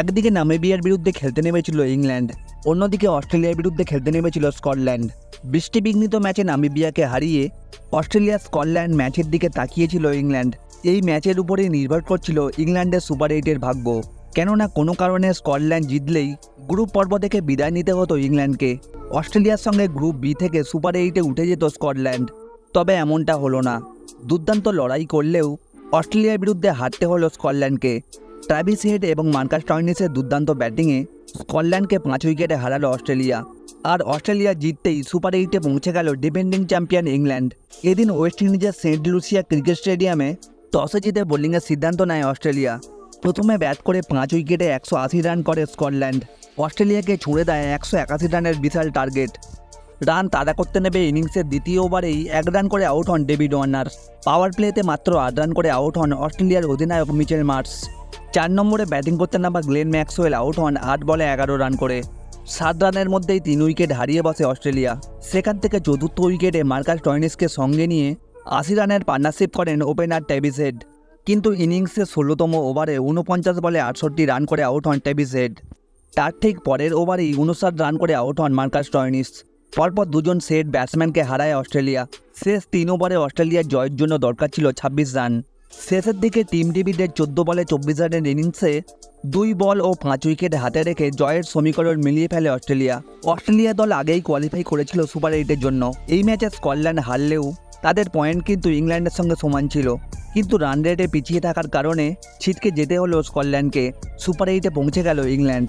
একদিকে নামিবিয়ার বিরুদ্ধে খেলতে নেমেছিল ইংল্যান্ড, অন্যদিকে অস্ট্রেলিয়ার বিরুদ্ধে খেলতে নেমেছিল স্কটল্যান্ড। বৃষ্টিবিঘ্নিত ম্যাচে নামিবিয়াকে হারিয়ে অস্ট্রেলিয়া স্কটল্যান্ড ম্যাচের দিকে তাকিয়েছিল ইংল্যান্ড। এই ম্যাচের উপরেই নির্ভর করছিল ইংল্যান্ডের সুপার এইটের ভাগ্য। কেননা কোনো কারণে স্কটল্যান্ড জিতলেই গ্রুপ পর্ব থেকে বিদায় নিতে হতো ইংল্যান্ডকে। অস্ট্রেলিয়ার সঙ্গে গ্রুপ বি থেকে সুপার এইটে উঠে যেত স্কটল্যান্ড। তবে এমনটা হলো না। দুর্দান্ত লড়াই করলেও অস্ট্রেলিয়ার বিরুদ্ধে হারতে হলো স্কটল্যান্ডকে। ট্রাভিস হেড এবং মার্কাস টয়নিসের দুর্দান্ত ব্যাটিংয়ে স্কটল্যান্ডকে পাঁচ উইকেটে হারালো অস্ট্রেলিয়া। আর অস্ট্রেলিয়া জিততেই সুপার এইটে পৌঁছে গেল ডিফেন্ডিং চ্যাম্পিয়ন ইংল্যান্ড। এদিন ওয়েস্ট ইন্ডিজের সেন্ট লুসিয়া ক্রিকেট স্টেডিয়ামে টসে জিতে বোলিংয়ের সিদ্ধান্ত নেয় অস্ট্রেলিয়া। প্রথমে ব্যাট করে পাঁচ উইকেটে একশো আশি রান করে স্কটল্যান্ড। অস্ট্রেলিয়াকে ছুঁড়ে দেয় একশো একাশি রানের বিশাল টার্গেট। রান তাড়া করতে নেবে ইনিংসের দ্বিতীয় ওভারেই এক রান করে আউট হন ডেভিড ওয়ার্নার পাওয়ার প্লেতে মাত্র আট রান করে আউট হন অস্ট্রেলিয়ার অধিনায়ক মিচেল মার্স। চার নম্বরে ব্যাটিং করতে নামা গ্লেন ম্যাক্সওয়েল আউট হন আট বলে এগারো রান করে। সাত রানের মধ্যেই তিন উইকেট হারিয়ে বসে অস্ট্রেলিয়া। সেখান থেকে চতুর্থ উইকেটে মার্কাস টয়নিসকে সঙ্গে নিয়ে আশি রানের পার্টনারশিপ করেন ওপেনার ট্যাভিস হেড। কিন্তু ইনিংসে ষোলোতম ওভারে ঊনপঞ্চাশ বলে আটষট্টি রান করে আউট হন ট্যাভিস হেড। তার ঠিক পরের ওভারেই উনষাট রান করে আউট হন মার্কাস টয়নিস। পরপর দুজন সেট ব্যাটসম্যানকে হারায় অস্ট্রেলিয়া। শেষ তিন ওভারে অস্ট্রেলিয়ার জয়ের জন্য দরকার ছিল ছাব্বিশ রান। শেষের দিকে টিম ডেভিডের চোদ্দ বলে চব্বিশ রানের ইনিংসে দুই বল ও পাঁচ উইকেট হাতে রেখে জয়ের সমীকরণ মিলিয়ে ফেলে অস্ট্রেলিয়া। অস্ট্রেলিয়া দল আগেই কোয়ালিফাই করেছিল সুপার এইটের জন্য। এই ম্যাচে স্কটল্যান্ড হারলেও তাদের পয়েন্ট কিন্তু ইংল্যান্ডের সঙ্গে সমান ছিল। কিন্তু রান রেটে পিছিয়ে থাকার কারণে ছিটকে যেতে হলো স্কটল্যান্ডকে। সুপার এইটে পৌঁছে গেল ইংল্যান্ড।